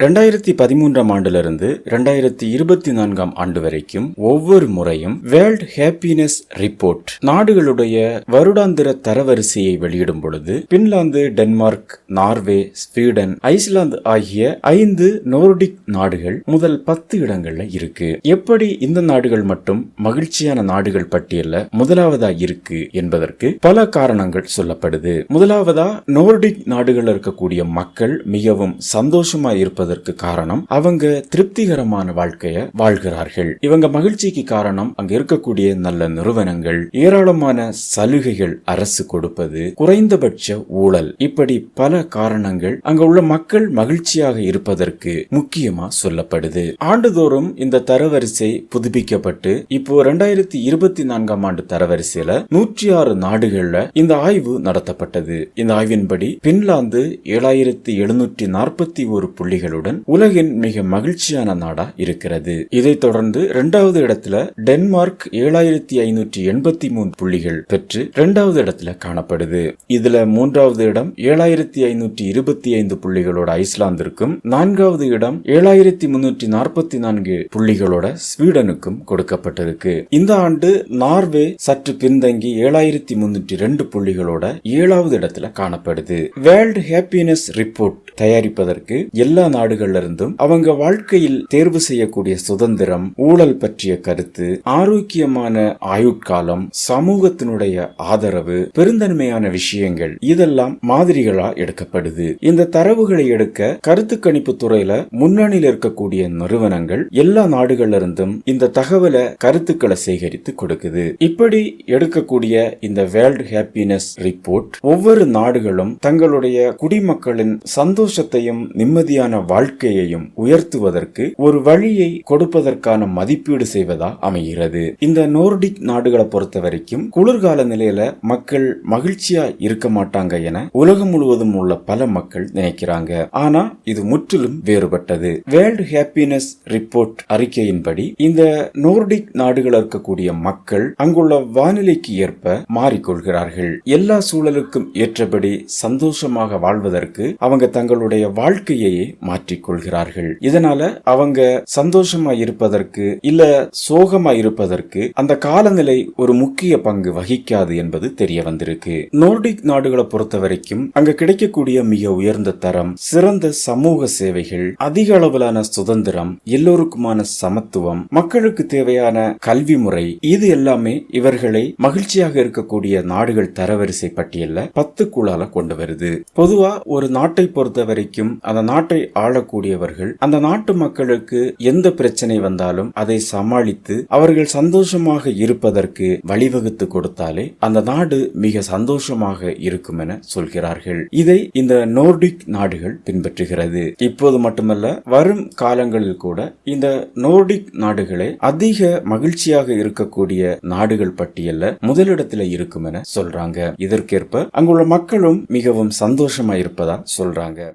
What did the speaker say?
ரெண்டாயிரத்தி பதிமூன்றாம் ஆண்டிலிருந்து ரெண்டாயிரத்தி இருபத்தி நான்காம் ஆண்டு வரைக்கும் ஒவ்வொரு முறையும் வேர்ல்ட் ஹாப்பினஸ் ரிப்போர்ட் நாடுகளுடைய வருடாந்திர தரவரிசையை வெளியிடும் பொழுது Finland Denmark Norway Sweden Iceland ஆகிய ஐந்து நோர்டிக் நாடுகள் முதல் பத்து இடங்கள்ல இருக்கு. எப்படி இந்த நாடுகள் மட்டும் மகிழ்ச்சியான நாடுகள் பட்டியல்ல முதலாவதா இருக்கு என்பதற்கு பல காரணங்கள் சொல்லப்படுது. முதலாவதா நோர்டிக் நாடுகள் இருக்கக்கூடிய மக்கள் மிகவும் சந்தோஷமா இருப்பது இருப்பதற்கு காரணம் அவங்க திருப்திகரமான வாழ்க்கைய வாழ்கிறார்கள். இவங்க மகிழ்ச்சிக்கு காரணம் அங்க இருக்கக்கூடிய நல்ல நிறுவனங்கள் ஏராளமான சலுகைகள் அரசு கொடுப்பது குறைந்தபட்ச ஊழல். இப்படி பல காரணங்கள் அங்க உள்ள மக்கள் மகிழ்ச்சியாக இருப்பதற்கு முக்கியமா சொல்லப்படுது. ஆண்டுதோறும் இந்த தரவரிசை புதுப்பிக்கப்பட்டு இப்போ ரெண்டாயிரத்தி இருபத்தி நான்காம் ஆண்டு தரவரிசையில நூற்றி ஆறு நாடுகள்ல இந்த ஆய்வு நடத்தப்பட்டது. இந்த ஆய்வின்படி பின்லாந்து ஏழாயிரத்தி எழுநூற்றி நாற்பத்தி ஒரு புள்ளிகளுடன் உலகின் மிக மகிழ்ச்சியான நாடா இருக்கிறது. இதைத் தொடர்ந்து இரண்டாவது இடத்துல டென்மார்க் ஏழாயிரத்தி ஐநூற்றி எண்பத்தி மூணு புள்ளிகள் பெற்று இரண்டாவது இடத்துல காணப்படுது. இதுல மூன்றாவது இடம் ஏழாயிரத்தி ஐநூற்றி இருபத்தி ஐந்து புள்ளிகளோட ஐஸ்லாந்திற்கும் நான்காவது இடம் ஏழாயிரத்தி முன்னூற்றி நாற்பத்தி நான்கு புள்ளிகளோட ஸ்வீடனுக்கும் கொடுக்கப்பட்டிருக்கு. இந்த ஆண்டு நார்வே சற்று பின்தங்கி ஏழாயிரத்தி முன்னூற்றி ரெண்டு புள்ளிகளோட ஏழாவது இடத்துல காணப்படுது. வேர்ல்ட் ஹாப்பினஸ் ரிப்போர்ட் தயாரிப்பதற்கு எல்லா நாடுகள்ல இருந்தும் அவங்க வாழ்க்கையில் தேர்வு செய்யக்கூடிய சுதந்திரம் ஊழல் பற்றிய கருத்து ஆரோக்கியமான ஆயுட்காலம் சமூகத்தினுடைய ஆதரவு பெருந்தன்மையான விஷயங்கள் இதெல்லாம் மாதிரிகளா எடுக்கப்படுது. இந்த தரவுகளை எடுக்க கருத்து கணிப்பு துறையில முன்னணியில் இருக்கக்கூடிய நிறுவனங்கள் எல்லா நாடுகள்ல இருந்தும் இந்த தகவலை கருத்துக்களை சேகரித்து கொடுக்குது. இப்படி எடுக்கக்கூடிய இந்த வேர்ல்ட் ஹாப்பினஸ் ரிப்போர்ட் ஒவ்வொரு நாடுகளும் தங்களுடைய குடிமக்களின் சந்தோஷத்தையும் நிம்மதியான வாழ்க்கையையும் உயர்த்துவதற்கு ஒரு வழியை கொடுப்பதற்கான மதிப்பீடு செய்வதா அமைகிறது. இந்த நோர்டிக் நாடுகளை பொறுத்த வரைக்கும் குளிர்கால நிலையில மக்கள் மகிழ்ச்சியா இருக்க மாட்டாங்க என உலகம் முழுவதும் உள்ள பல மக்கள் நினைக்கிறாங்க. ஆனா இது முற்றிலும் வேறுபட்டது. வேர்ல்ட் ஹாப்பினஸ் ரிப்போர்ட் அறிக்கையின்படி இந்த நோர்டிக் நாடுகள் இருக்கக்கூடிய மக்கள் அங்குள்ள வானிலைக்கு ஏற்ப மாறிக்கொள்கிறார்கள். எல்லா சூழலுக்கும் ஏற்றபடி சந்தோஷமாக வாழ்வதற்கு அவங்க தங்களுடைய வாழ்க்கையையே மாற்றிக்கொள்கிறார்கள் இதனால அவங்க சந்தோஷமா இருப்பதற்கு இல்ல சோகமா இருப்பதற்கு அந்த காலநிலை ஒரு முக்கிய பங்கு வகிக்காது என்பது தெரிய வந்திருக்கு. நோர்டிக் நாடுகளை பொறுத்த வரைக்கும் அங்க கிடைக்கக்கூடிய மிக உயர்ந்த தரம் சிறந்த சமூக சேவைகள் அதிக அளவிலான சுதந்திரம் எல்லோருக்குமான சமத்துவம் மக்களுக்கு தேவையான கல்வி முறை இது எல்லாமே இவர்களை மகிழ்ச்சியாக இருக்கக்கூடிய நாடுகள் தரவரிசை பட்டியல்ல பத்து குழால கொண்டு வருது. பொதுவா ஒரு நாட்டை பொறுத்த வரைக்கும் அந்த நாட்டை வாழக்கூடியவர்கள். அந்த நாட்டு மக்களுக்கு எந்த பிரச்சனை வந்தாலும் அதை சமாளித்து அவர்கள் சந்தோஷமாக இருப்பதற்கு வழிவகுத்து கொடுத்தாலே அந்த நாடு மிக சந்தோஷமாக இருக்கும் என சொல்கிறார்கள். இதை இந்த நோர்டிக் நாடுகள் பின்பற்றுகிறது. இப்போது மட்டுமல்ல வரும் காலங்களில் கூட இந்த நோர்டிக் நாடுகளே அதிக மகிழ்ச்சியாக இருக்கக்கூடிய நாடுகள் பட்டியல்ல முதலிடத்தில் இருக்கும் என சொல்றாங்க. இதற்கேற்ப அங்குள்ள மக்களும் மிகவும் சந்தோஷமா இருப்பதா சொல்றாங்க.